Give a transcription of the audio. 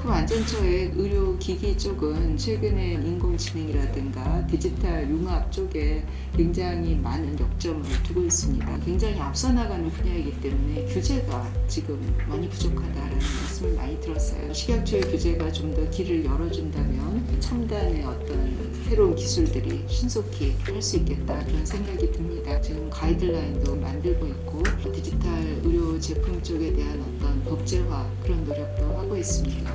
식약품 안전처의 의료기기 쪽은 최근에 인공지능이라든가 디지털 융합 쪽에 굉장히 많은 역점을 두고 있습니다. 굉장히 앞서 나가는 분야이기 때문에 규제가 지금 많이 부족하다라는 말씀을 많이 들었어요. 식약처의 규제가 좀 더 길을 열어준다면 첨단의 어떤 새로운 기술들이 신속히 할 수 있겠다 그런 생각이 듭니다. 지금 가이드라인도 만들고 있고 디지털 의료 제품 쪽에 대한 어떤 법제화 그런 노력도 하고 있습니다.